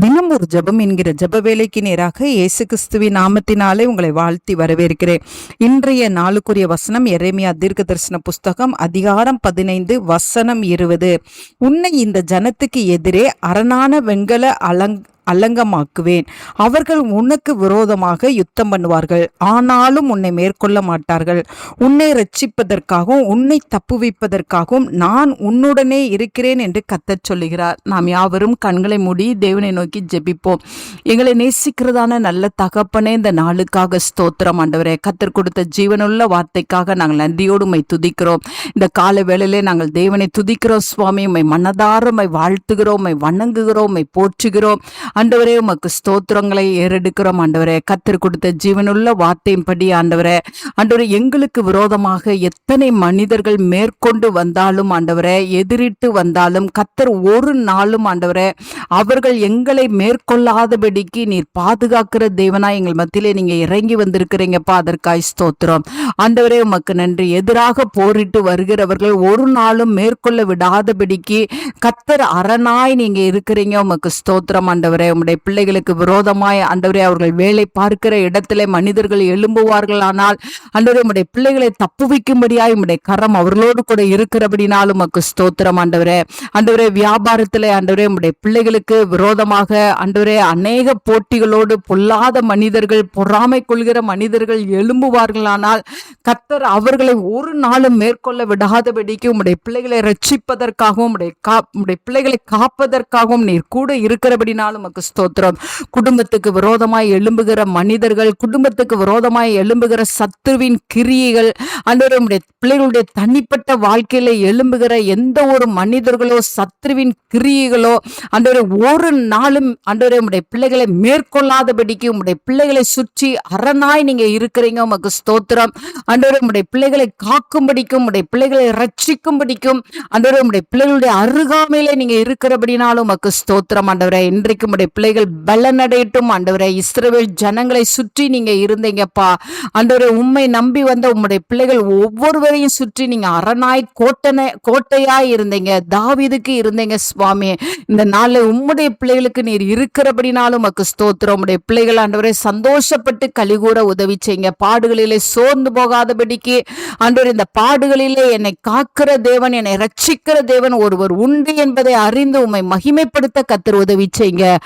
தினம் ஒரு ஜெபம் என்கிற ஜப வேலைக்கு நேராக இயேசு கிறிஸ்துவின் நாமத்தினாலே உங்களை வாழ்த்தி வரவேற்கிறேன். இன்றைய நாளுக்குரிய வசனம் எரேமியா தீர்க்க தரிசன புஸ்தகம் அதிகாரம் பதினைந்து வசனம் இருபது. உன்னை இந்த ஜனத்துக்கு எதிரே அரணான வெண்கல அலங் அலங்கமாக்குவேன் அவர்கள் உனக்கு விரோதமாக யுத்தம் பண்ணுவார்கள். ஆனாலும் உன்னை மேற்கொள்ள மாட்டார்கள். உன்னை ரட்சிப்பதற்காகவும் உன்னை தப்புவிப்பதற்காகவும் நான் உன்னுடனே இருக்கிறேன் என்று கத்தச் சொல்லுகிறார். நாம் யாவரும் கண்களை மூடி தேவனை நோக்கி ஜெபிப்போம். எங்களை நேசிக்கிறதான நல்ல தகப்பனே இந்த நாளுக்காக ஸ்தோத்திரம் ஆண்டவரே. கத்தர் கொடுத்த ஜீவனுள்ள வார்த்தைக்காக நாங்கள் நந்தியோடு உம்மை துதிக்கிறோம். இந்த கால வேளையிலே நாங்கள் தேவனை துதிக்கிறோம். சுவாமி உம்மை மனதார வாழ்த்துகிறோம். உம்மை வணங்குகிறோம். உம்மை போற்றுகிறோம். ஆண்டவரே உமக்கு ஸ்தோத்திரங்களை ஏறெடுக்கிறோம். ஆண்டவரே கத்தர் கொடுத்த ஜீவனுள்ள வார்த்தையின்படி ஆண்டவரே ஆண்டவரே எங்களுக்கு விரோதமாக எத்தனை மனிதர்கள் மேற்கொண்டு வந்தாலும் ஆண்டவரே எதிரிட்டு வந்தாலும் கத்தர் ஒரு நாளும் ஆண்டவரே அவர்கள் எங்களை மேற்கொள்ளாதபடிக்கு நீர் பாதுகாக்கிற தேவனா எங்கள் மத்தியிலே நீங்க இறங்கி வந்திருக்கிறீங்கப்பா. அதற்காய் ஸ்தோத்திரம். ஆண்டவரே உமக்கு நன்றி. எதிராக போரிட்டு வருகிறவர்கள் ஒரு நாளும் மேற்கொள்ள விடாதபடிக்கு கத்தர் அரணாய் நீங்க இருக்கிறீங்க. உமக்கு ஸ்தோத்திரம் ஆண்டவரே. உம்முடைய பிள்ளைகளுக்கு விரோதமாய் ஆண்டவரே அவர்கள் வேலை பார்க்கிற இடத்திலே மனிதர்கள் எழும்புவார்கள். ஆனால் ஆண்டவரே உம்முடைய பிள்ளைகளை தப்பு வைக்கும்படியாய் உம்முடைய கரம் அவர்களோடு கூட இருக்கிறபடினாலும் உமக்கு ஸ்தோத்திரம் ஆண்டவரே. ஆண்டவரே வியாபாரத்திலே ஆண்டவரே உம்முடைய பிள்ளைகளுக்கு விரோதமாக ஆண்டவரே அநேக போட்டிகளோடு பொல்லாத மனிதர்கள் பொறாமை கொள்கிற மனிதர்கள் எழும்புவார்களானால் கத்தர் அவர்களை ஒரு நாளும் மேற்கொள்ள விடாதபடிக்கு உம்முடைய பிள்ளைகளை ரட்சிப்பதற்காகவும் கா உம்முடைய பிள்ளைகளை காப்பதற்காகவும் நீர் கூட இருக்கிறபடினாலும் உமக்கு ஸ்தோத்திரம். குடும்பத்துக்கு விரோதமாய் எழும்புகிற மனிதர்கள் குடும்பத்துக்கு விரோதமாய் எழும்புகிற சத்துருவின் கிரியைகள் ஆண்டவரே பிள்ளைகளுடைய தனிப்பட்ட வாழ்க்கையில எழும்புகிற எந்த ஒரு மனிதர்களோ சத்துருவின் கிரியைகளோ ஆண்டவரே ஒரு நாளும் ஆண்டவரே உம்முடைய பிள்ளைகளை மேற்கொள்ளாதபடிக்கு உங்களுடைய பிள்ளைகளை சுற்றி அரணாய் நீங்க இருக்கிறீங்க உமக்கு ஸ்தோத்திரம். ஆண்டவரே உம்முடைய பிள்ளைகளை காக்கும்படிக்கும் உங்களுடைய பிள்ளைகளை ரட்சிக்கும்படிக்கும் ஆண்டவரே உம்முடைய பிள்ளைகளுடைய அருகாமையில நீங்க இருக்கிறபடினாலும் உமக்கு ஸ்தோத்திரம். ஆண்டவரே இன்றைக்கு உங்களுடைய பிள்ளைகள் பலனடையட்டும். ஆண்டவரே இஸ்ரவேல் ஜனங்களை சுற்றி நீங்க இருந்தீங்கப்பா. ஆண்டவரே உண்மை நம்பி வந்த உம்முடைய பிள்ளைகள் ஒவ்வொருவரையும் சுற்றி நீங்க அரணாய் கோட்டனை கோட்டையாய் இருந்தீங்க. தாவிதுக்கு இருந்தீங்க சுவாமி. இந்த நாளில் உம்முடைய பிள்ளைகளுக்கு நீர் இருக்கிறபடினாலும் உமக்கு ஸ்தோத்திரம். உம்முடைய பிள்ளைகள் ஆண்டவரே சந்தோஷப்பட்டு கலிகூற உதவி செய்யுங்க. பாடுகளிலே சோர்ந்து போகாதபடிக்கு ஆண்டவர் இந்த பாடுகளிலே என்னை காக்கிற தேவன் என்னை ரட்சிக்கிற தேவன் ஒருவர் உண்டு என்பதை அறிந்து உம்மை மகிமைப்படுத்த கத்தர் உதவி செய்யுங்க.